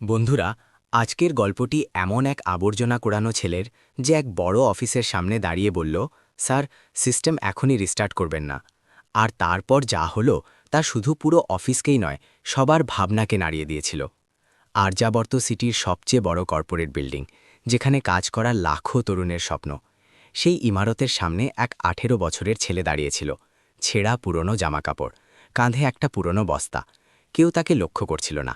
বন্ধুরা, আজকের গল্পটি এমন এক আবর্জনা কোড়ানো ছেলের যে এক বড় অফিসের সামনে দাঁড়িয়ে বলল, স্যার, সিস্টেম এখনই রিস্টার্ট করবেন না। আর তারপর যা হলো তা শুধু পুরো অফিসকেই নয়, সবার ভাবনাকে নাড়িয়ে দিয়েছিল। আর্যাবর্ত সিটির সবচেয়ে বড় কর্পোরেট বিল্ডিং, যেখানে কাজ করা লাখো তরুণের স্বপ্ন। সেই ইমারতের সামনে এক আঠেরো বছরের ছেলে দাঁড়িয়েছিল, ছেঁড়া পুরনো জামাকাপড়, কাঁধে একটা পুরনো বস্তা। কেউ তাকে লক্ষ্য করছিল না।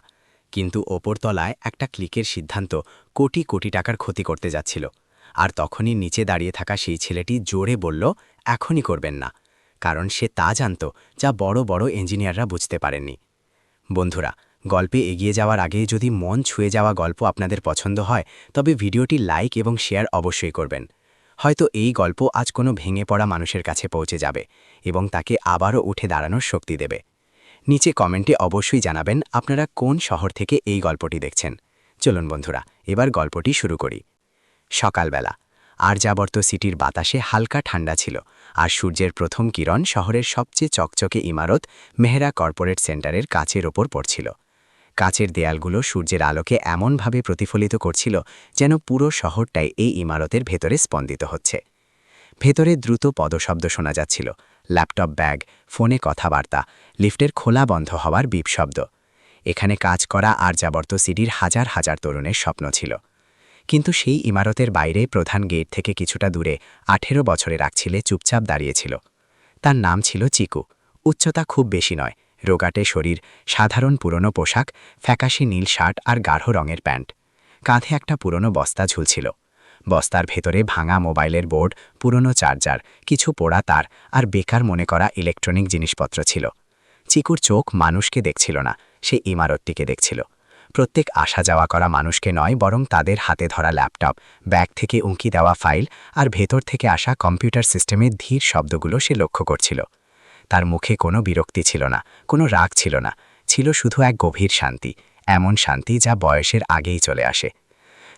কিন্তু ওপরতলায় একটা ক্লিকের সিদ্ধান্ত কোটি কোটি টাকার ক্ষতি করতে যাচ্ছিল। আর তখনই নিচে দাঁড়িয়ে থাকা সেই ছেলেটি জোরে বলল, এখনই করবেন না। কারণ সে তা জানত যা বড় বড় ইঞ্জিনিয়াররা বুঝতে পারেননি। বন্ধুরা, গল্পে এগিয়ে যাওয়ার আগে যদি মন ছুঁয়ে যাওয়া গল্প আপনাদের পছন্দ হয়, তবে ভিডিওটি লাইক এবং শেয়ার অবশ্যই করবেন। হয়তো এই গল্প আজ কোনো ভেঙে পড়া মানুষের কাছে পৌঁছে যাবে এবং তাকে আবারও উঠে দাঁড়ানোর শক্তি দেবে। নিচে কমেন্টে অবশ্যই জানাবেন আপনারা কোন শহর থেকে এই গল্পটি দেখছেন। চলুন বন্ধুরা, এবার গল্পটি শুরু করি। সকালবেলা, আর্যাবর্ত সিটির বাতাসে হালকা ঠান্ডা ছিল আর সূর্যের প্রথম কিরণ শহরের সবচেয়ে চকচকে ইমারত মেহরা কর্পোরেট সেন্টারের কাচের ওপর পড়ছিল। কাচের দেয়ালগুলো সূর্যের আলোকে এমনভাবে প্রতিফলিত করছিল যেন পুরো শহরটাই এই ইমারতের ভেতরে স্পন্দিত হচ্ছে। ভেতরে দ্রুত পদশব্দ শোনা যাচ্ছিল। ল্যাপটপ ব্যাগ, ফোনে কথাবার্তা, লিফটের খোলা বন্ধ হওয়ার বিপ শব্দ। এখানে কাজ করা আর যাবর্ত সিডির হাজার হাজার তরুণের স্বপ্ন ছিল। কিন্তু সেই ইমারতের বাইরে প্রধান গেট থেকে কিছুটা দূরে আঠেরো বছরে রাখছিলে চুপচাপ দাঁড়িয়েছিল। তার নাম ছিল চিকু। উচ্চতা খুব বেশি নয়। রোগাটে শরীর, সাধারণ পুরনো পোশাক, ফ্যাকাশি নীল শার্ট আর গাঢ় রঙের প্যান্ট। কাঁধে একটা পুরনো বস্তা ঝুলছিল। বস্তার ভেতরে ভাঙা মোবাইলের বোর্ড, পুরনো চার্জার, কিছু পোড়া তার আর বেকার মনে করা ইলেকট্রনিক জিনিসপত্র ছিল। চিকুর চোখ মানুষকে দেখছিল না, সে ইমারতটিকে দেখছিল। প্রত্যেক আসা যাওয়া করা মানুষকে নয়, বরং তাদের হাতে ধরা ল্যাপটপ, ব্যাগ থেকে উঁকি দেওয়া ফাইল আর ভেতর থেকে আসা কম্পিউটার সিস্টেমের ধীর শব্দগুলো সে লক্ষ্য করছিল। তার মুখে কোনো বিরক্তি ছিল না, কোনো রাগ ছিল না, ছিল শুধু এক গভীর শান্তি, এমন শান্তি যা বয়সের আগেই চলে আসে।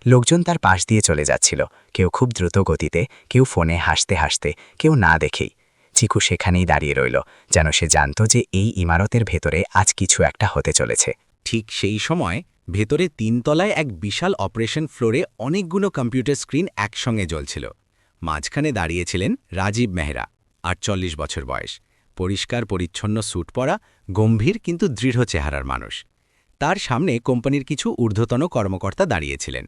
লোকজন তার পাশ দিয়ে চলে যাচ্ছিল। কেউ খুব দ্রুত গতিতে, কেউ ফোনে হাসতে হাসতে, কেউ না দেখেই। চিকু সেখানেই দাঁড়িয়ে রইল, যেন সে জানত যে এই ইমারতের ভেতরে আজ কিছু একটা হতে চলেছে। ঠিক সেই সময় ভেতরে তিনতলায় এক বিশাল অপারেশন ফ্লোরে অনেকগুলো কম্পিউটার স্ক্রিন একসঙ্গে জ্বলছিল। মাঝখানে দাঁড়িয়েছিলেন রাজীব মেহরা, আটচল্লিশ বছর বয়স। পরিষ্কার পরিচ্ছন্ন স্যুট পরা, গম্ভীর কিন্তু দৃঢ় চেহারার মানুষ। তার সামনে কোম্পানির কিছু ঊর্ধ্বতন কর্মকর্তা দাঁড়িয়েছিলেন।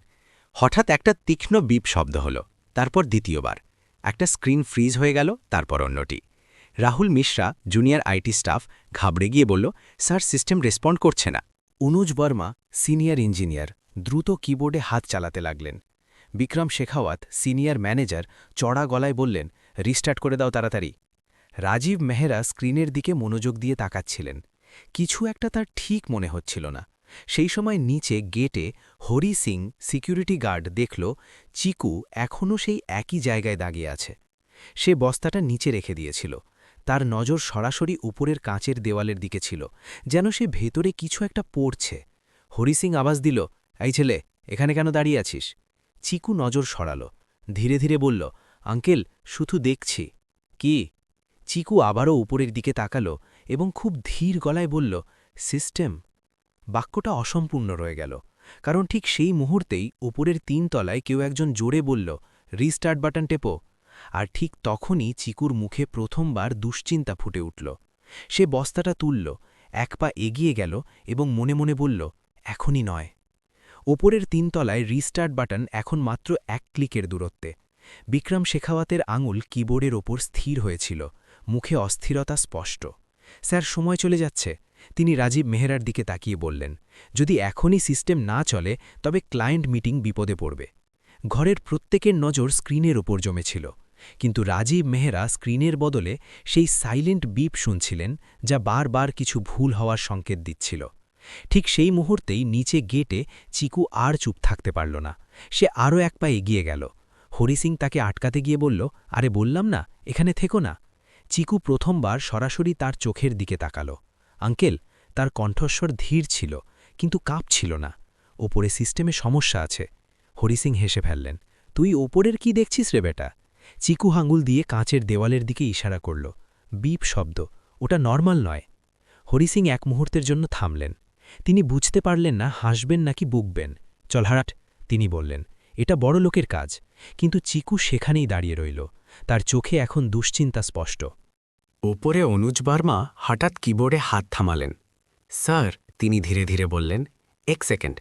হঠাৎ একটা তীক্ষ্ণ বিপ শব্দ হলো, তারপর দ্বিতীয়বার। একটা স্ক্রিন ফ্রিজ হয়ে গেল, তারপর অন্যটি। Rahul Mishra, junior IT staff, ঘাবড়ে গিয়ে বলল, স্যার, সিস্টেম রেসপন্ড করছে না। অনুজ বর্মা, সিনিয়র ইঞ্জিনিয়ার, দ্রুত কিবোর্ডে হাত চালাতে লাগলেন। বিক্রম শেখাওয়াত, সিনিয়র ম্যানেজার, চড়া গলায় বললেন, রিস্টার্ট করে দাও তাড়াতাড়ি। রাজীব মেহরা স্ক্রিনের দিকে মনোযোগ দিয়ে তাকাচ্ছিলেন। কিছু একটা তার ঠিক মনে হচ্ছিল না। সেই সময় নিচে গেটে হরি সিং সিকিউরিটি গার্ড দেখল চিকু এখনও সেই একই জায়গায় দাঁড়িয়ে আছে। সে বস্তাটা নিচে রেখে দিয়েছিল। তার নজর সরাসরি উপরের কাঁচের দেওয়ালের দিকে ছিল, যেন সে ভেতরে কিছু একটা পড়ছে। হরি সিং আওয়াজ দিল, এই ছেলে, এখানে কেন দাঁড়িয়ে আছিস? চিকু নজর সরাল, ধীরে ধীরে বলল, আঙ্কেল, শুধু দেখছি। কি? চিকু আবারও উপরের দিকে তাকালো এবং খুব ধীর গলায় বলল, সিস্টেম। বাক্যটা অসম্পূর্ণ রয়ে গেল। কারণ ঠিক সেই মুহূর্তেই উপরের তিন তলায় কেউ একজন জোরে বলল, রিস্টার্ট বাটন টেপো। আর ঠিক তখনই চিকুর মুখে প্রথমবার দুশ্চিন্তা ফুটে উঠল। সে বস্তাটা তুলল, এক পা এগিয়ে গেল এবং মনে মনে বলল, এখনই নয়। ওপরের তিনতলায় রিস্টার্ট বাটন এখন মাত্র এক ক্লিকের দূরত্বে। বিক্রম শেখাওয়াতের আঙুল কিবোর্ডের ওপর স্থির হয়েছিল, মুখে অস্থিরতা স্পষ্ট। স্যার, সময় চলে যাচ্ছে। তিনি রাজীব মেহরার দিকে তাকিয়ে বললেন, যদি এখনই সিস্টেম না চলে, তবে ক্লায়েন্ট মিটিং বিপদে পড়বে। ঘরের প্রত্যেকের নজর স্ক্রিনের ওপর জমেছিল। কিন্তু রাজীব মেহরা স্ক্রিনের বদলে সেই সাইলেন্ট বিপ শুনছিলেন, যা বারবার কিছু ভুল হওয়ার সংকেত দিচ্ছিল। ঠিক সেই মুহূর্তেই নিচে গেটে চিকু আর চুপ থাকতে পারল না। সে আরও এক পা এগিয়ে গেল। হরি সিং তাকে আটকাতে গিয়ে বলল, আরে বললাম না, এখানে থেকো না। চিকু প্রথমবার সরাসরি তার চোখের দিকে তাকাল। আঙ্কেল, তার কণ্ঠস্বর ধীর ছিল, কিন্তু কাঁপছিল না। ওপরে সিস্টেমে সমস্যা আছে। হরিসিং হেসে ফেললেন, তুই ওপরের কি দেখছিস রে বেটা? চিকু হাঙ্গুল দিয়ে কাঁচের দেওয়ালের দিকে ইশারা করল। বিপ শব্দ, ওটা নর্মাল নয়। হরিসিং এক মুহূর্তের জন্য থামলেন। তিনি বুঝতে পারলেন না হাসবেন নাকি বুকবেন। চল হারাট, তিনি বললেন, এটা বড় লোকের কাজ। কিন্তু চিকু সেখানেই দাঁড়িয়ে রইল। তার চোখে এখন দুশ্চিন্তা স্পষ্ট। ওপরে অনুজ বর্মা হঠাৎ কিবোর্ডে হাত থামালেন। স্যার, তিনি ধীরে ধীরে বললেন, এক সেকেন্ড।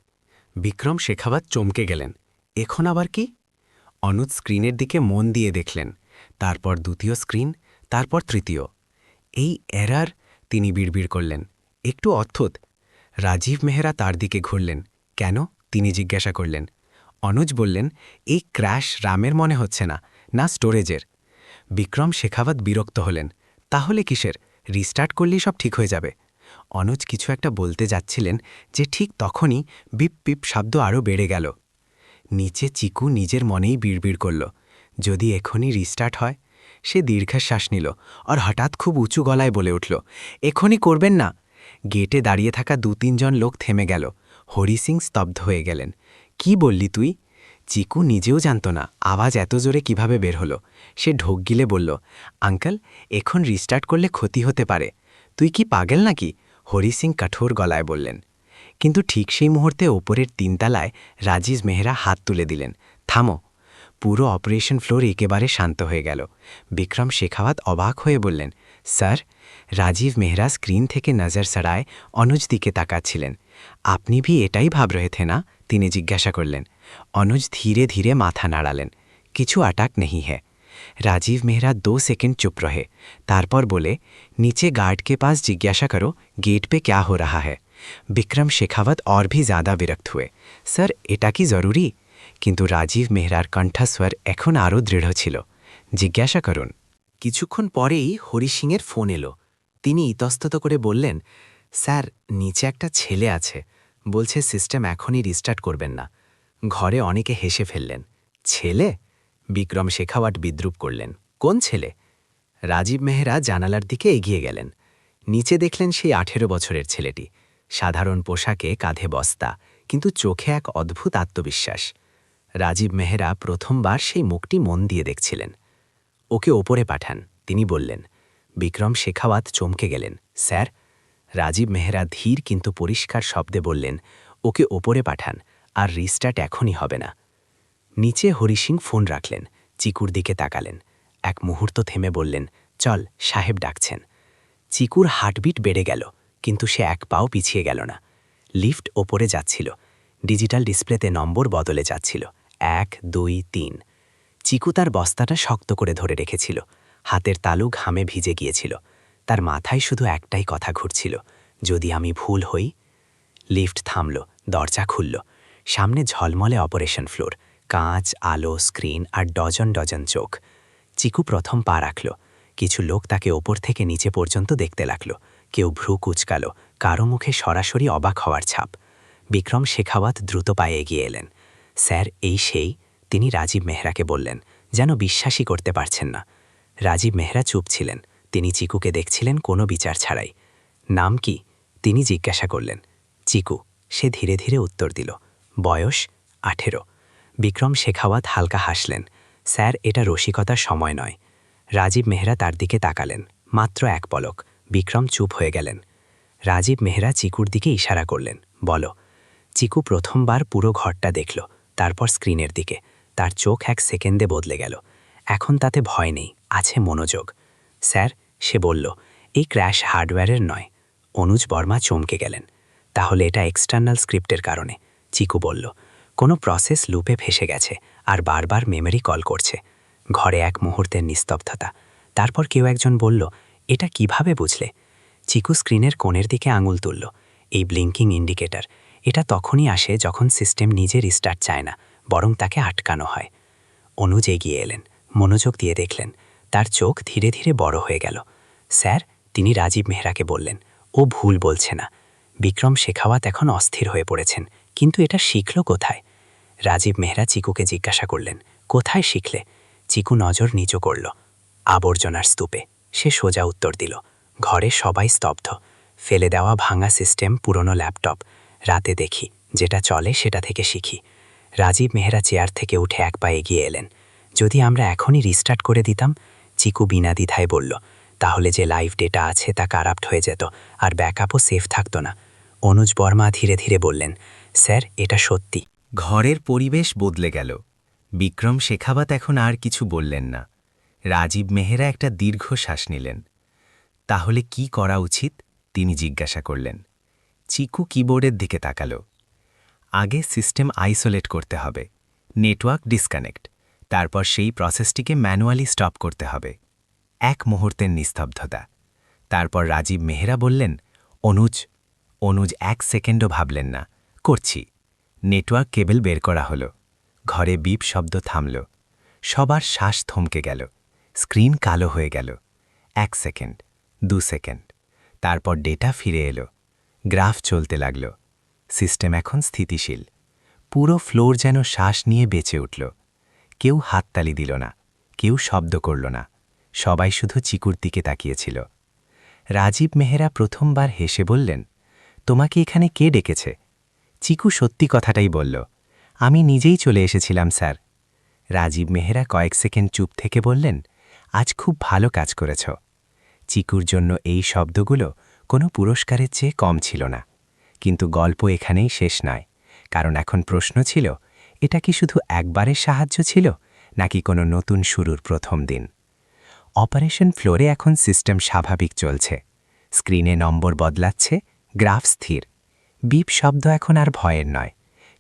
বিক্রম শেখাওয়াত চমকে গেলেন। এখন আবার কি? অনুজ স্ক্রিনের দিকে মন দিয়ে দেখলেন, তারপর দ্বিতীয় স্ক্রিন, তারপর তৃতীয়। এই এরার, তিনি বিড়বিড় করলেন, একটু অদ্ভুত। রাজীব মেহরা তার দিকে ঘুরলেন। কেন? তিনি জিজ্ঞাসা করলেন। অনুজ বললেন, এই ক্র্যাশ রামের মনে হচ্ছে না না স্টোরেজের। বিক্রম শেখাওয়াত বিরক্ত হলেন তাহলে কিসের? রিস্টার্ট করলেই সব ঠিক হয়ে যাবে। অনুজ কিছু একটা বলতে যাচ্ছিলেন যে ঠিক তখনই বিপ পিপ শব্দ আরও বেড়ে গেল। নিচে চিকু নিজের মনেই বিড়বিড় করল। যদি এখনই রিস্টার্ট হয়? সে দীর্ঘশ্বাস নিল আর হঠাৎ খুব উঁচু গলায় বলে উঠল, এখনই করবেন না? গেটে দাঁড়িয়ে থাকা দু তিনজন লোক থেমে গেল। হরি সিং স্তব্ধ হয়ে গেলেন। কি বললি তুই? চিকু নিজেও জানত না আওয়াজ এত জোরে কীভাবে বের হলো। সে ঢোক গিলে বলল, আঙ্কেল, এখন রিস্টার্ট করলে ক্ষতি হতে পারে। তুই কি পাগেল নাকি? হরি সিং কঠোর গলায় বললেন। কিন্তু ঠিক সেই মুহূর্তে ওপরের তিনতলায় রাজিজ মেহরা হাত তুলে দিলেন। থামো। পুরো অপারেশন ফ্লোর একেবারে শান্ত হয়ে গেল। বিক্রম শেখাওয়াত অবাক হয়ে বললেন, স্যার, রাজীব মেহরা স্ক্রিন থেকে নজর সরায় অনুজ দিকে তাকাচ্ছিলেন। আপনি ভি এটাই ভাব রহে না? তিনি জিজ্ঞাসা করলেন। অনুজ ধীরে ধীরে মাথা নাড়ালেন কিছু আটাক নেই হ্যাঁ राजीव मेहरा दो सेकंड चुप रहे तारपर बोले नीचे गार्ड के पास जिज्ञासा करो गेट पे क्या हो रहा है বিক্রম শেখাওয়াত और भी ज़्यादा विरक्त हुए স্যার এটা কি জরুরি কিন্তু রাজীব মেহরার কণ্ঠস্বর এখন আরও দৃঢ় ছিল জিজ্ঞাসা করুন কিছুক্ষণ পরেই হরি সিংয়ের ফোন এলো তিনি ইতস্তত করে বললেন স্যার নিচে একটা ছেলে আছে বলছে সিস্টেম এখনই রিস্টার্ট করবেন না ঘরে অনেকে হেসে ফেললেন। ছেলে? বিক্রম শেখাওয়াট বিদ্রুপ করলেন। কোন ছেলে? রাজীব মেহরা জানালার দিকে এগিয়ে গেলেন। নিচে দেখলেন সেই আঠেরো বছরের ছেলেটি। সাধারণ পোশাকে কাঁধে বস্তা, কিন্তু চোখে এক অদ্ভুত আত্মবিশ্বাস। রাজীব মেহরা প্রথমবার সেই মুখটি মন দিয়ে দেখছিলেন। ওকে ওপরে পাঠান তিনি বললেন। বিক্রম শেখাওয়াত চমকে গেলেন। স্যার? রাজীব মেহরা ধীর কিন্তু পরিষ্কার শব্দে বললেন, ওকে ওপরে পাঠান। আর রিস্টার্ট এখনই হবে না। নিচে হরিসিং ফোন রাখলেন, চিকুর দিকে তাকালেন। এক মুহূর্ত থেমে বললেন, চল, সাহেব ডাকছেন। চিকুর হার্টবিট বেড়ে গেল, কিন্তু সে এক পাও পিছিয়ে গেল না। লিফট ওপরে যাচ্ছিল, ডিজিটাল ডিসপ্লেতে নম্বর বদলে যাচ্ছিল, এক, দুই, তিন। চিকু তার বস্তাটা শক্ত করে ধরে রেখেছিল, হাতের তালু ঘামে ভিজে গিয়েছিল, তার মাথায় শুধু একটাই কথা ঘুরছিল, যদি আমি ভুল হই? লিফট থামল, দরজা খুলল সামনে ঝলমলে অপারেশন ফ্লোর। কাঁচ, আলো, স্ক্রিন আর ডজন ডজন চোখ। চিকু প্রথম পা রাখল। কিছু লোক তাকে ওপর থেকে নিচে পর্যন্ত দেখতে লাগল। কেউ ভ্রু কুচকালো। কারও মুখে সরাসরি অবাক হওয়ার ছাপ। বিক্রম শেখাওয়াত দ্রুত পায়ে এগিয়ে এলেন। স্যার, এই সেই? তিনি রাজীব মেহরাকে বললেন। যেন বিশ্বাসই করতে পারছেন না। রাজীব মেহরা চুপ ছিলেন। তিনি চিকুকে দেখছিলেন কোনো বিচার ছাড়াই। নাম কি? তিনি জিজ্ঞাসা করলেন। চিকু। সে ধীরে ধীরে উত্তর দিল। বয়স আঠেরো। বিক্রম শেখাওয়াত হালকা হাসলেন। স্যার, এটা রসিকতার সময় নয়। রাজীব মেহরা তার দিকে তাকালেন। মাত্র এক পলক। বিক্রম চুপ হয়ে গেলেন। রাজীব মেহরা চিকুর দিকে ইশারা করলেন। বলো, চিকু প্রথমবার পুরো ঘরটা দেখল, তারপর স্ক্রিনের দিকে। তার চোখ এক সেকেন্ডে বদলে গেল। এখন তাতে ভয় নেই, আছে মনোযোগ। স্যার, সে বলল, এই ক্র্যাশ হার্ডওয়্যারের নয়। অনুজ বর্মা চমকে গেলেন। তাহলে এটা এক্সটার্নাল স্ক্রিপ্টের কারণে। চিকু বলল, কোনো প্রসেস লুপে ফেসে গেছে আর বারবার মেমরি কল করছে। ঘরে এক মুহূর্তের নিস্তব্ধতা। তারপর কেউ একজন বলল, এটা কীভাবে বুঝলে? চিকু স্ক্রিনের কোণের দিকে আঙুল তুলল, এই ব্লিঙ্কিং ইন্ডিকেটর এটা তখনই আসে যখন সিস্টেম নিজে রিস্টার্ট চায় না, বরং তাকে আটকানো হয়। অনুজ এগিয়ে এলেন, মনোযোগ দিয়ে দেখলেন, তার চোখ ধীরে ধীরে বড় হয়ে গেল। স্যার, তিনি রাজীব মেহরাকে বললেন, ও ভুল বলছে না। বিক্রম শেখাওয়াত এখন অস্থির হয়ে পড়েছেন। কিন্তু এটা শিখল কোথায়? রাজীব মেহরা চিকুকে জিজ্ঞাসা করলেন, কোথায় শিখলে? চিকু নজর নিচু করল, আবর্জনার স্তূপে। সে সোজা উত্তর দিল, ঘরে সবাই স্তব্ধ। ফেলে দেওয়া ভাঙা সিস্টেম, পুরনো ল্যাপটপ। রাতে দেখি, যেটা চলে সেটা থেকে শিখি। রাজীব মেহরা চেয়ার থেকে উঠে এক পা এগিয়ে এলেন, যদি আমরা এখনই রিস্টার্ট করে দিতাম? চিকু বিনা দ্বিধায় বলল, তাহলে যে লাইভ ডেটা আছে তা কারাপ্ট হয়ে যেত, আর ব্যাকআপও সেফ থাকতো না। অনুজ বর্মা ধীরে ধীরে বললেন স্যার, এটা সত্যি। ঘরের পরিবেশ বদলে গেল। বিক্রম শেখাবাত এখন আর কিছু বললেন না। রাজীব মেহেরা একটা দীর্ঘ শ্বাস নিলেন। তাহলে কি করা উচিত? তিনি জিজ্ঞাসা করলেন। চিকু কিবোর্ডের দিকে তাকাল। আগে সিস্টেম আইসোলেট করতে হবে। Network disconnect. তারপর সেই প্রসেসটিকে ম্যানুয়ালি স্টপ করতে হবে। এক মুহূর্তের নিস্তব্ধতা। তারপর রাজীব মেহরা বললেন, অনুজ অনুজ এক সেকেন্ডও ভাবলেন না। করছি। নেটওয়ার্ক কেবল বের করা হলো। ঘরে বিপ শব্দ থামল। সবার শ্বাস থমকে গেল। স্ক্রিন কালো হয়ে গেল। এক সেকেন্ড, দু সেকেন্ড। তারপর ডেটা ফিরে এলো। গ্রাফ চলতে লাগল। সিস্টেম এখন স্থিতিশীল। পুরো ফ্লোর যেন শ্বাস নিয়ে বেঁচে উঠল। কেউ হাততালি দিল না। কেউ শব্দ করল না। সবাই শুধু চিকুর দিকে তাকিয়েছিল। রাজীব মেহেরা প্রথমবার হেসে বললেন, তোমাকে এখানে কে ডেকেছে? চিকু সত্যি কথাটাই বলল, আমি নিজেই চলে এসেছিলাম, স্যার। রাজীব মেহেরা কয়েক সেকেন্ড চুপ থেকে বললেন, আজ খুব ভালো কাজ করেছ। চিকুর জন্য এই শব্দগুলো কোনো পুরস্কারের চেয়ে কম ছিল না। কিন্তু গল্প এখানেই শেষ নয়। কারণ এখন প্রশ্ন ছিল, এটা কি শুধু একবারের সাহায্য ছিল, নাকি কোনো নতুন শুরুর প্রথম দিন? অপারেশন ফ্লোরে এখন সিস্টেম স্বাভাবিক চলছে। স্ক্রিনে নম্বর বদলাচ্ছে, গ্রাফ স্থির। বিপ শব্দ এখন আর ভয়ের নয়,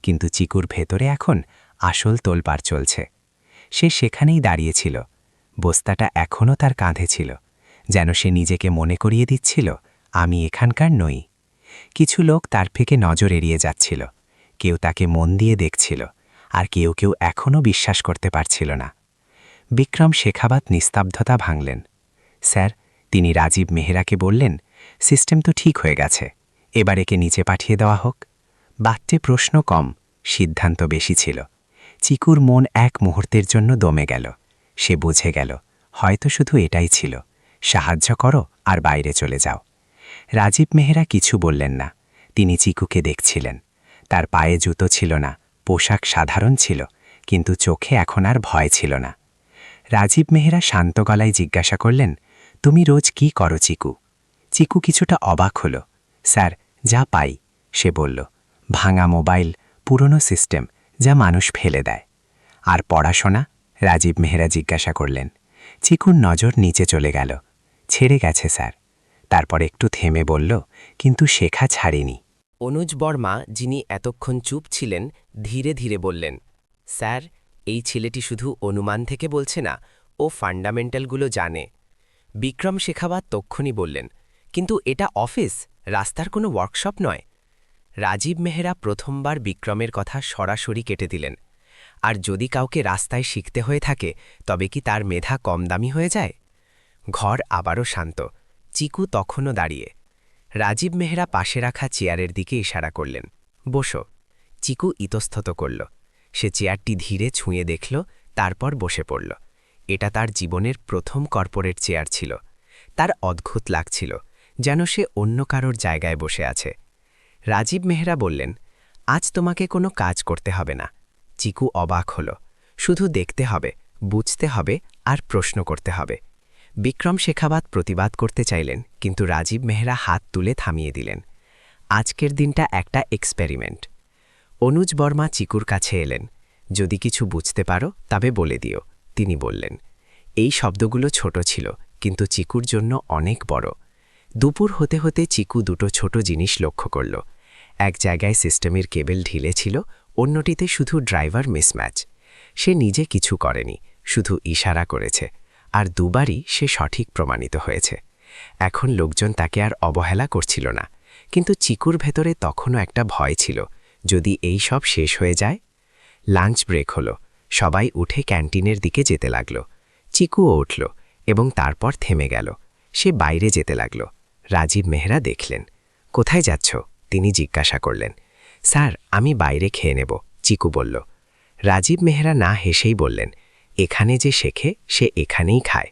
কিন্তু চিকুর ভেতরে এখন আসল তোলপার চলছে। সে সেখানেই দাঁড়িয়েছিল। বস্তাটা এখনও তার কাঁধে ছিল, যেন সে নিজেকে মনে করিয়ে দিচ্ছিল, আমি এখানকার নই। কিছু লোক তার থেকে নজর এড়িয়ে যাচ্ছিল, কেউ তাকে মন দিয়ে দেখছিল, আর কেউ কেউ এখনও বিশ্বাস করতে পারছিল না। বিক্রম শেখাবাত নিস্তব্ধতা ভাঙলেন। স্যার, তিনি রাজীব মেহরাকে বললেন, সিস্টেম তো ঠিক হয়ে গেছে। এবার একে নিচে পাঠিয়ে দেওয়া হোক। বাত্যে প্রশ্ন কম, সিদ্ধান্ত বেশি ছিল। চিকুর মন এক মুহূর্তের জন্য দমে গেল। সে বুঝে গেল, হয়তো শুধু এটাই ছিল। সাহায্য করো আর বাইরে চলে যাও। রাজীব মেহরা কিছু বললেন না। তিনি চিকুকে দেখছিলেন। তার পায়ে জুতো ছিল না, পোশাক সাধারণ ছিল, কিন্তু চোখে এখন আর ভয় ছিল না। রাজীব মেহরা শান্ত গলায় জিজ্ঞাসা করলেন, তুমি রোজ কি করো, চিকু? চিকু কিছুটা অবাক হল। স্যার যা পাই, সে বলল, ভাঙা মোবাইল, পুরনো সিস্টেম, যা মানুষ ফেলে দেয়। আর পড়াশোনা? রাজীব মেহরা জিজ্ঞাসা করলেন। চিকুর নজর নিচে চলে গেল। ছেড়ে গেছে, স্যার। তারপর একটু থেমে বলল, কিন্তু শেখা ছাড়েনি। অনুজ বর্মা, যিনি এতক্ষণ চুপ ছিলেন, ধীরে ধীরে বললেন, স্যার, এই ছেলেটি শুধু অনুমান থেকে বলছে না, ও ফান্ডামেন্টালগুলো জানে। বিক্রম শেখাবাত তক্ষণই বললেন, কিন্তু এটা অফিস? রাস্তার কোনো ওয়ার্কশপ নয়। রাজীব মেহরা প্রথমবার বিক্রমের কথা সরাসরি কেটে দিলেন। আর যদি কাউকে রাস্তায় শিখতে হয়ে থাকে, তবে কি তার মেধা কম দামি হয়ে যায়? ঘর আবারও শান্ত। চিকু তখনও দাঁড়িয়ে। রাজীব মেহরা পাশে রাখা চেয়ারের দিকে ইশারা করলেন। বসো। চিকু ইতস্তত করল। সে চেয়ারটি ধীরে ছুঁয়ে দেখল, তারপর বসে পড়ল। এটা তার জীবনের প্রথম কর্পোরেট চেয়ার ছিল। তার অদ্ভুত লাগছিল। যেন সে অন্য কারোর জায়গায় বসে আছে। রাজীব মেহরা বললেন, আজ তোমাকে কোনো কাজ করতে হবে না। চিকু অবাক হল। শুধু দেখতে হবে, বুঝতে হবে আর প্রশ্ন করতে হবে। বিক্রম শেখাবাত প্রতিবাদ করতে চাইলেন, কিন্তু রাজীব মেহরা হাত তুলে থামিয়ে দিলেন। আজকের দিনটা একটা এক্সপেরিমেন্ট। অনুজ বর্মা চিকুর কাছে এলেন। যদি কিছু বুঝতে পারো, তবে বলে দিও। তিনি বললেন। এই শব্দগুলো ছোট ছিল, কিন্তু চিকুর জন্য অনেক বড়। দুপুর হতে হতে চিকু দুটো ছোট জিনিস লক্ষ্য করল। এক জায়গায় সিস্টেমের কেবেল ঢিলে ছিল, অন্যটিতে শুধু ড্রাইভার মিসম্যাচ। সে নিজে কিছু করেনি, শুধু ইশারা করেছে, আর দুবারই সে সঠিক প্রমাণিত হয়েছে। এখন লোকজন তাকে আর অবহেলা করছিল না, কিন্তু চিকুর ভেতরে তখনও একটা ভয় ছিল, যদি এই সব শেষ হয়ে যায়? লাঞ্চ ব্রেক হলো, সবাই উঠে ক্যান্টিনের দিকে যেতে লাগল। চিকুও উঠল এবং তারপর থেমে গেল, সে বাইরে যেতে লাগল। রাজীব মেহরা দেখলেন। কোথায় যাচ্ছ? তিনি জিজ্ঞাসা করলেন। স্যার, আমি বাইরে খেয়ে নেব, চিকু বলল। রাজীব মেহরা না হেসেই বললেন, এখানে যে শেখে, সে এখানেই খায়।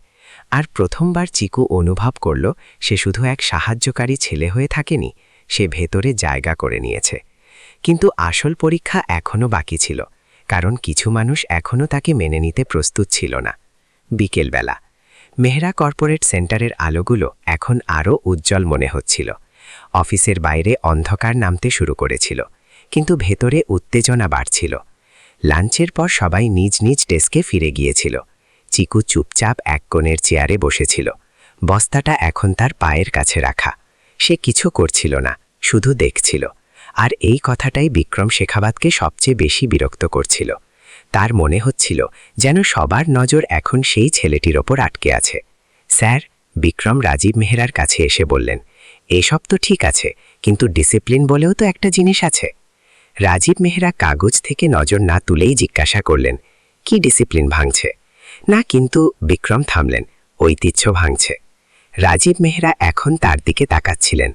আর প্রথমবার চিকু অনুভব করল, সে শুধু এক সাহায্যকারী ছেলে হয়ে থাকেনি, সে ভেতরে জায়গা করে নিয়েছে। কিন্তু আসল পরীক্ষা এখনও বাকি ছিল, কারণ কিছু মানুষ এখনও তাকে মেনে নিতে প্রস্তুত ছিল না। বিকেলবেলা মেহরা কর্পোরেট সেন্টারের আলোগুলো এখন আরও উজ্জ্বল মনে হচ্ছিল। অফিসের বাইরে অন্ধকার নামতে শুরু করেছিল, কিন্তু ভেতরে উত্তেজনা বাড়ছিল। লাঞ্চের পর সবাই নিজ নিজ ডেস্কে ফিরে গিয়েছিল। চিকু চুপচাপ এক কোণের চেয়ারে বসেছিল। বস্তাটা এখন তার পায়ের কাছে রাখা। সে কিছু করছিল না, শুধু দেখছিল। আর এই কথাটাই বিক্রম শেখাবাদকে সবচেয়ে বেশি বিরক্ত করছিল। তার মনে হচ্ছিল যেন সবার নজর এখন সেই ছেলেটির ওপর আটকে আছে। স্যার, বিক্রম রাজীব মেহরার কাছে এসে বললেন, এসব তো ঠিক আছে, কিন্তু ডিসিপ্লিন বলেও তো একটা জিনিস আছে। রাজীব মেহরা কাগজ থেকে নজর না তুলেই জিজ্ঞাসা করলেন, কি ডিসিপ্লিন ভাঙছে? না, কিন্তু বিক্রম থামলেন, ঐতিহ্য ভাঙছে। রাজীব মেহরা এখন তার দিকে তাকাচ্ছিলেন।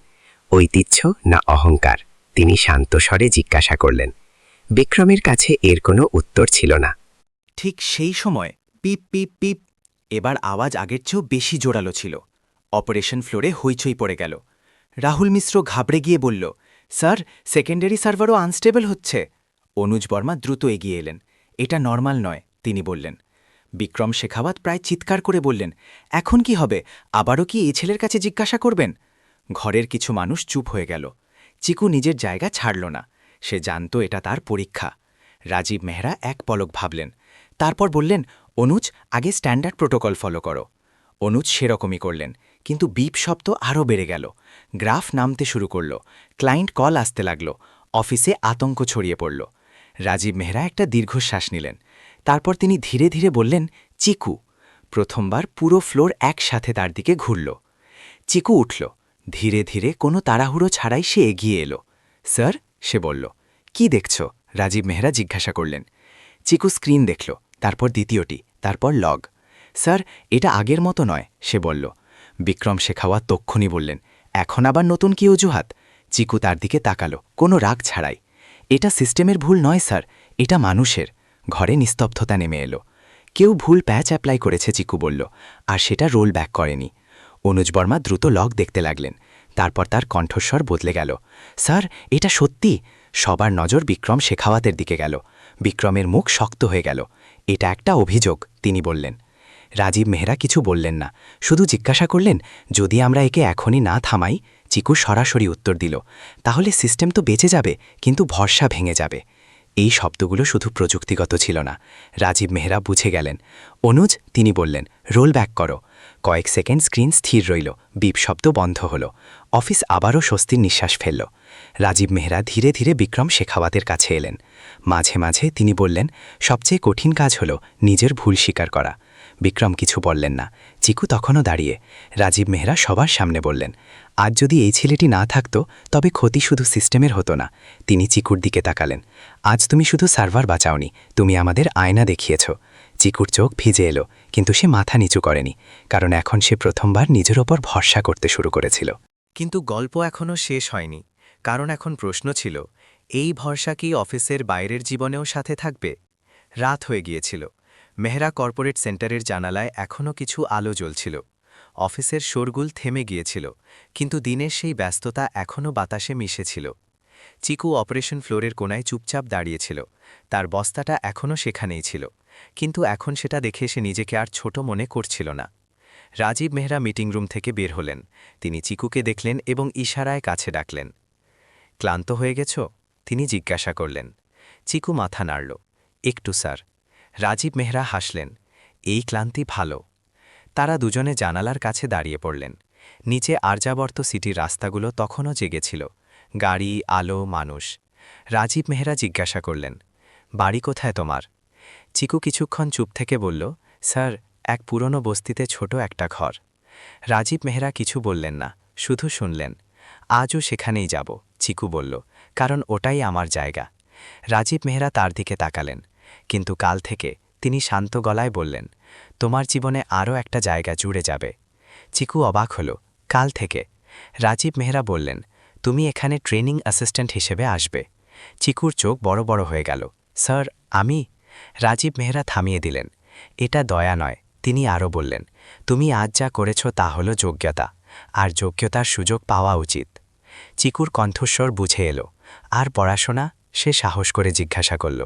ঐতিহ্য না অহংকার? তিনি শান্ত স্বরে জিজ্ঞাসা করলেন বিক্রমের কাছে এর কোনো উত্তর ছিল না। ঠিক সেই সময় পিপ পিপ পিপ, এবার আওয়াজ আগের চেয়েও বেশি জোরালো ছিল। অপারেশন ফ্লোরে হইচই পড়ে গেল। রাহুল মিশ্র ঘাবড়ে গিয়ে বলল, স্যার, সেকেন্ডারি সার্ভারও আনস্টেবল হচ্ছে। অনুজ বর্মা দ্রুত এগিয়ে এলেন। এটা নর্মাল নয়, তিনি বললেন। বিক্রম শেখাওয়াত প্রায় চিৎকার করে বললেন, এখন কি হবে? আবারও কি এই ছেলের কাছে জিজ্ঞাসা করবেন? ঘরের কিছু মানুষ চুপ হয়ে গেল। চিকু নিজের জায়গা ছাড়ল না। সে জানত এটা তার পরীক্ষা। রাজীব মেহরা এক পলক ভাবলেন। তারপর বললেন, অনুজ, আগে স্ট্যান্ডার্ড প্রোটোকল ফলো করো। অনুজ সেরকমই করলেন, কিন্তু বিপ শব্দ আরও বেড়ে গেল। গ্রাফ নামতে শুরু করল, ক্লায়েন্ট কল আসতে লাগল, অফিসে আতঙ্ক ছড়িয়ে পড়ল। রাজীব মেহরা একটা দীর্ঘশ্বাস নিলেন। তারপর তিনি ধীরে ধীরে বললেন, চিকু। প্রথমবার পুরো ফ্লোর একসাথে তার দিকে ঘুরল। চিকু উঠল। ধীরে ধীরে কোনো তাড়াহুড়ো ছাড়াই সে এগিয়ে এলো। স্যার সে বলল, কি দেখছ? রাজীব মেহরা জিজ্ঞাসা করলেন। চিকু স্ক্রিন দেখল, তারপর দ্বিতীয়টি, তারপর লগ। স্যার, এটা আগের মতো নয়, সে বলল। বিক্রম শেখাওয়া তক্ষণই বললেন, এখন আবার নতুন কি অজুহাত? চিকু তার দিকে তাকালো, কোনো রাগ ছাড়াই। এটা সিস্টেমের ভুল নয়, স্যার, এটা মানুষের। ঘরে নিস্তব্ধতা নেমে এলো। কেউ ভুল প্যাচ অ্যাপ্লাই করেছে, চিকু বলল, আর সেটা রোল ব্যাক করেনি। অনুজ বর্মা দ্রুত লগ দেখতে লাগলেন। তারপর তার কণ্ঠস্বর বদলে গেল। স্যার, এটা সত্যি? সবার নজর বিক্রম শেখাওয়াতের দিকে গেল। বিক্রমের মুখ শক্ত হয়ে গেল। এটা একটা অভিযোগ, তিনি বললেন। রাজীব মেহরা কিছু বললেন না। শুধু জিজ্ঞাসা করলেন, যদি আমরা একে এখনই না থামাই? চিকু সরাসরি উত্তর দিল, তাহলে সিস্টেম তো বেঁচে যাবে, কিন্তু ভরসা ভেঙে যাবে। এই শব্দগুলো শুধু প্রযুক্তিগত ছিল না। রাজীব মেহরা বুঝে গেলেন। অনুজ, তিনি বললেন, রোল ব্যাক করো। কয়েক সেকেন্ড স্ক্রিন স্থির রইল, বিপ শব্দ বন্ধ হল। অফিস আবারও স্বস্তির নিঃশ্বাস ফেলল। রাজীব মেহরা ধীরে ধীরে বিক্রম শেখাওয়াতের কাছে এলেন। মাঝে মাঝে তিনি বললেন, সবচেয়ে কঠিন কাজ হল নিজের ভুল স্বীকার করা। বিক্রম কিছু বললেন না। চিকু তখনও দাঁড়িয়ে। রাজীব মেহরা সবার সামনে বললেন, আজ যদি এই ছেলেটি না থাকত, তবে ক্ষতি শুধু সিস্টেমের হতো না। তিনি চিকুর দিকে তাকালেন, আজ তুমি শুধু সার্ভার বাঁচাওনি, তুমি আমাদের আয়না দেখিয়েছ। চিকুর চোখ ভিজে এলো, কিন্তু সে মাথা নিচু করেনি, কারণ এখন সে প্রথমবার নিজের ওপর ভরসা করতে শুরু করেছিল। কিন্তু গল্প এখনও শেষ হয়নি, কারণ এখন প্রশ্ন ছিল, এই ভরসা কি অফিসের বাইরের জীবনেও সাথে থাকবে? রাত হয়ে গিয়েছিল, মেহরা কর্পোরেট সেন্টারের জানালায় এখনও কিছু আলো জ্বলছিল, অফিসের শোরগুল থেমে গিয়েছিল, কিন্তু দিনের সেই ব্যস্ততা এখনও বাতাসে মিশেছিল। চিকু অপারেশন ফ্লোরের কোনায় চুপচাপ দাঁড়িয়েছিল তার বস্তাটা এখনও সেখানেই ছিল। কিন্তু এখন সেটা দেখে সে নিজেকে আর ছোট মনে করছিল না। রাজীব মেহরা মিটিং রুম থেকে বের হলেন। তিনি চিকুকে দেখলেন এবং ইশারায় কাছে ডাকলেন। ক্লান্ত হয়ে গেছ? তিনি জিজ্ঞাসা করলেন। চিকু মাথা নাড়ল। একটু, স্যার। রাজীব মেহরা হাসলেন। এই ক্লান্তি ভালো। তারা দুজনে জানালার কাছে দাঁড়িয়ে পড়লেন। নিচে আর্যাবর্ত সিটির রাস্তাগুলো তখনও জেগেছিল। গাড়ি, আলো, মানুষ। রাজীব মেহরা জিজ্ঞাসা করলেন, বাড়ি কোথায় তোমার? চিকু কিছুক্ষণ চুপ থেকে বলল, স্যার, এক পুরনো বস্তিতে ছোট একটা ঘর। রাজীব মেহরা কিছু বললেন না, শুধু শুনলেন। আজও সেখানেই যাব, চিকু বলল, কারণ ওটাই আমার জায়গা। রাজীব মেহরা তার দিকে তাকালেন, কিন্তু কাল থেকে তিনি শান্ত গলায় বললেন, তোমার জীবনে আরও একটা জায়গা জুড়ে যাবে। চিকু অবাক হল, কাল থেকে? রাজীব মেহরা বললেন, তুমি এখানে ট্রেনিং অ্যাসিস্ট্যান্ট হিসেবে আসবে। চিকুর চোখ বড় বড় হয়ে গেল, স্যার, আমি রাজীব মেহরা থামিয়ে দিলেন। এটা দয়া নয়, তিনি আরও বললেন। তুমি আজ যা করেছ তা হল যোগ্যতা, আর যোগ্যতার সুযোগ পাওয়া উচিত। চিকুর কণ্ঠস্বর বুঝে এলো। আর পড়াশোনা? সে সাহস করে জিজ্ঞাসা করল।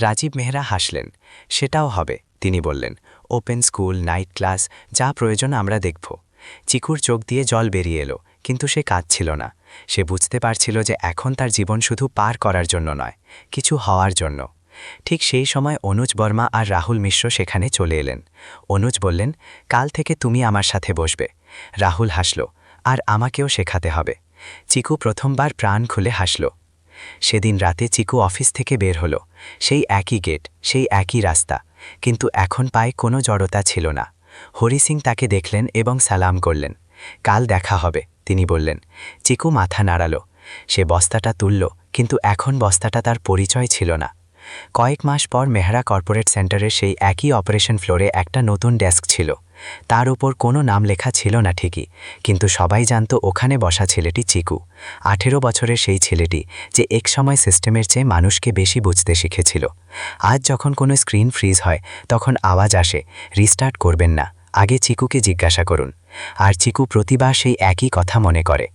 রাজীব মেহরা হাসলেন। সেটাও হবে, তিনি বললেন। ওপেন স্কুল নাইট ক্লাস যা প্রয়োজন আমরা দেখব। চিকুর চোখ দিয়ে জল বেরিয়ে এলো, কিন্তু সে কাঁদছিল না। সে বুঝতে পারছিল যে এখন তার জীবন শুধু পার করার জন্য নয়, কিছু হওয়ার জন্য। ঠিক সেই সময় অনুজ বর্মা আর রাহুল মিশ্র সেখানে চলে এলেন। অনুজ বললেন, কাল থেকে তুমি আমার সাথে বসবে। রাহুল হাসল, আর আমাকেও শেখাতে হবে। চিকু প্রথমবার প্রাণ খুলে হাসল। সেদিন রাতে চিকু অফিস থেকে বের হলো। সেই একই গেট, সেই একই রাস্তা, কিন্তু এখন পায়ে কোনো জড়তা ছিল না। হরি সিং তাকে দেখলেন এবং সালাম করলেন। কাল দেখা হবে, তিনি বললেন। চিকু মাথা নাড়ালো। সে বস্তাটা তুলল, কিন্তু এখন বস্তাটা তার পরিচয় ছিল না। কয়েক মাস পর মেহরা কর্পোরেট সেন্টারের সেই একই অপারেশন ফ্লোরে একটা নতুন ডেস্ক ছিল। তার উপর কোনো নাম লেখা ছিল না ঠিকই, কিন্তু সবাই জানত ওখানে বসা ছেলেটি চিকু। আঠেরো বছরের সেই ছেলেটি যে এক সময় সিস্টেমের চেয়ে মানুষকে বেশি বুঝতে শিখেছিল। আজ যখন কোনো স্ক্রিন ফ্রিজ হয়, তখন আওয়াজ আসে, রিস্টার্ট করবেন না, আগে চিকুকে জিজ্ঞাসা করুন। আর চিকু প্রতিবার সেই একই কথা মনে করে,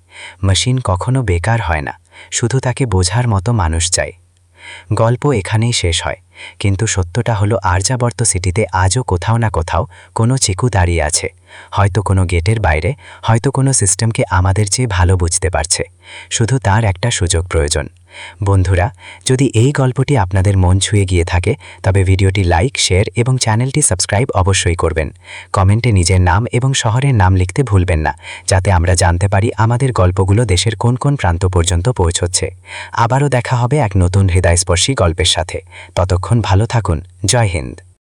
মেশিন কখনো বেকার হয় না, শুধু তাকে বোঝার মতো মানুষ চাই। গল্প এখানেই শেষ হয়। কিন্তু সত্যটা হলো আর্যাবর্ত সিটিতে আজও কোথাও না কোথাও কোনো চিকু দাঁড়িয়ে আছে। হয়তো কোনো গেটের বাইরে, হয়তো কোনো সিস্টেমকে আমাদের চেয়ে ভালো বুঝতে পারছে। শুধু তার একটা সুযোগ প্রয়োজন। বন্ধুরা, যদি এই গল্পটি আপনাদের মন ছুঁয়ে গিয়ে থাকে, তবে ভিডিওটি লাইক, শেয়ার এবং চ্যানেলটি সাবস্ক্রাইব অবশ্যই করবেন। কমেন্টে নিজের নাম এবং শহরের নাম লিখতে ভুলবেন না, যাতে আমরা জানতে পারি আমাদের গল্পগুলো দেশের কোন কোন প্রান্ত পর্যন্ত পৌঁছচ্ছে। আবারও দেখা হবে এক নতুন হৃদয়স্পর্শী গল্পের সাথে। ততক্ষণ ভালো থাকুন। জয় হিন্দ।